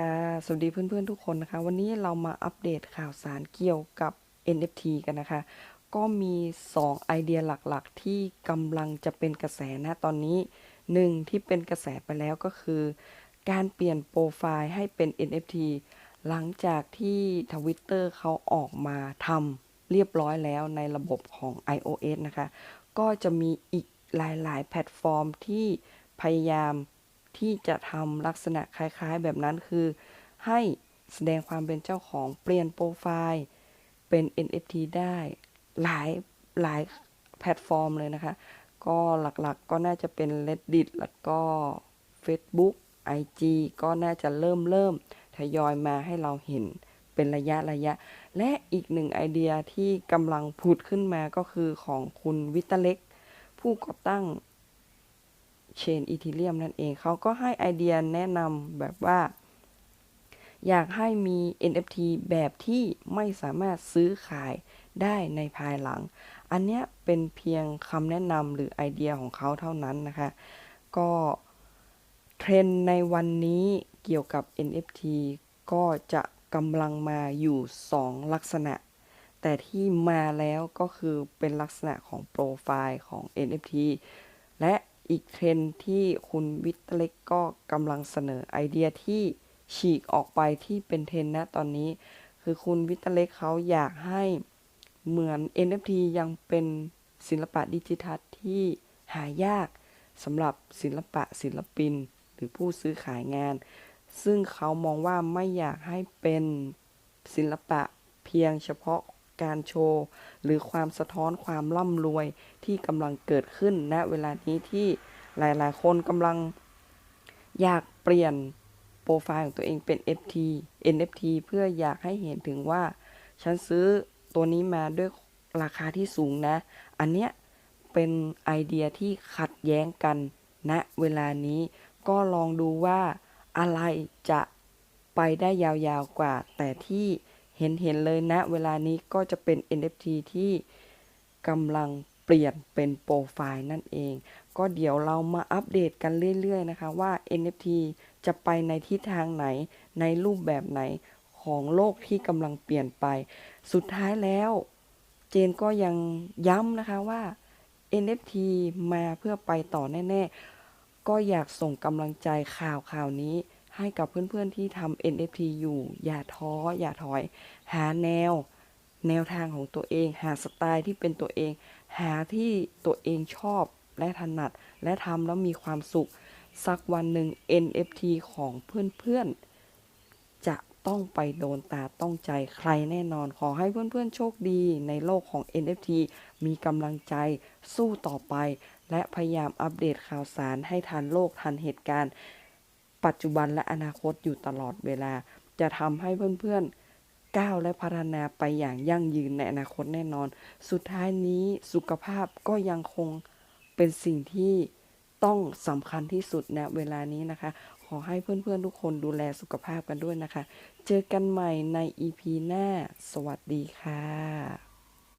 ค่ะ สวัสดีเพื่อนๆทุกคนนะคะ วันนี้เรามาอัปเดตข่าวสารเกี่ยวกับ NFT กันนะคะ ก็มี 2 ไอเดียหลักๆ ที่กำลังจะเป็นกระแสนะตอนนี้หนึ่งที่เป็นกระแสไปแล้วก็คือ การเปลี่ยนโปรไฟล์ให้เป็น NFT หลังจากที่ Twitter เขาออกมาทำเรียบร้อยแล้วในระบบของ iOS นะคะ ก็จะมีอีกหลายๆ แพลตฟอร์มที่พยายาม ที่จะทำลักษณะคล้ายๆ แบบนั้นคือ ให้แสดงความเป็นเจ้าของเปลี่ยนโปรไฟล์เป็น NFT ได้หลายหลายแพลตฟอร์มเลยนะคะ ก็หลักๆก็น่าจะเป็น Reddit แล้วก็ Facebook IG ก็น่าจะเริ่มเริ่มทยอยมาให้เราเห็นเป็นระยะระยะ และอีกหนึ่งไอเดียที่กำลังผุดขึ้นมาก็คือของคุณวิตาเล็ก ผู้ก่อตั้ง เชนอีทีเรียมนั่นเองเขาก็ให้ไอเดียแนะนำแบบว่า อยากให้มี NFT แบบที่ไม่สามารถซื้อขายได้ในภายหลัง อันเนี้ยเป็นเพียงคำแนะนำหรือไอเดียของเขาเท่านั้นนะคะ ก็เทรนในวันนี้เกี่ยวกับ NFT ก็จะกำลังมาอยู่ 2 ลักษณะ แต่ที่มาแล้วก็คือเป็นลักษณะของโปรไฟล์ของ NFT และ อีกเทรนที่คุณวิทเล็กก็กำลังเสนอไอเดียที่ฉีกออกไปที่เป็นเทรนนะตอนนี้ คือคุณวิทเล็กเขาอยากให้เหมือน NFT ยังเป็นศิลปะดิจิทัลที่หายากสำหรับศิลปะศิลปิน หรือผู้ซื้อขายงาน ซึ่งเขามองว่าไม่อยากให้เป็นศิลปะเพียงเฉพาะ การโชว์ หรือความสะท้อนความร่ำรวยที่กำลังเกิดขึ้นณเวลานี้ที่หลายๆ คนกำลังอยากเปลี่ยนโปรไฟล์ของตัวเองเป็น FT NFT เพื่ออยากให้เห็นถึงว่า ฉันซื้อตัวนี้มาด้วยราคาที่สูงนะ อันเนี้ยเป็นไอเดียที่ขัดแย้งกันณนะเวลานี้ก็ลองดูว่าอะไรจะไปได้ยาวๆกว่า แต่ที่ เห็นเห็นเลยนะ เวลานี้ก็จะเป็น NFT ที่กำลังเปลี่ยนเป็นโปรไฟล์นั่นเอง ก็เดี๋ยวเรามาอัปเดตกันเรื่อยๆนะคะว่า NFT จะไปในทิศทางไหนในรูปแบบไหนของโลกที่กำลังเปลี่ยนไป สุดท้ายแล้ว เจนก็ยังย้ำนะคะว่า NFT มาเพื่อไปต่อแน่ ๆ ก็อยากส่งกำลังใจข่าวข่าวนี้ ให้กับเพื่อนๆที่ทำ NFT อยู่ อย่าท้อ อย่าถอย หาแนว แนวทางของตัวเอง หาสไตล์ที่เป็นตัวเอง หาที่ตัวเองชอบและถนัด และทำแล้วมีความสุข สักวันหนึ่ง NFT ของเพื่อนๆ จะต้องไปโดนตาต้องใจใครแน่นอน ขอให้เพื่อนๆ โชคดีในโลกของ NFT มีกำลังใจสู้ต่อไป และพยายามอัปเดตข่าวสารให้ทันโลกทันเหตุการณ์ ปัจจุบันและอนาคตอยู่ตลอดเวลา จะทำให้เพื่อนๆก้าวและพัฒนาไปอย่างยั่งยืนในอนาคตแน่นอน สุดท้ายนี้สุขภาพก็ยังคงเป็นสิ่งที่ต้องสำคัญที่สุดณเวลานี้นะคะ ขอให้เพื่อนๆทุกคนดูแลสุขภาพกันด้วยนะคะ เจอกันใหม่ใน EP หน้า สวัสดีค่ะ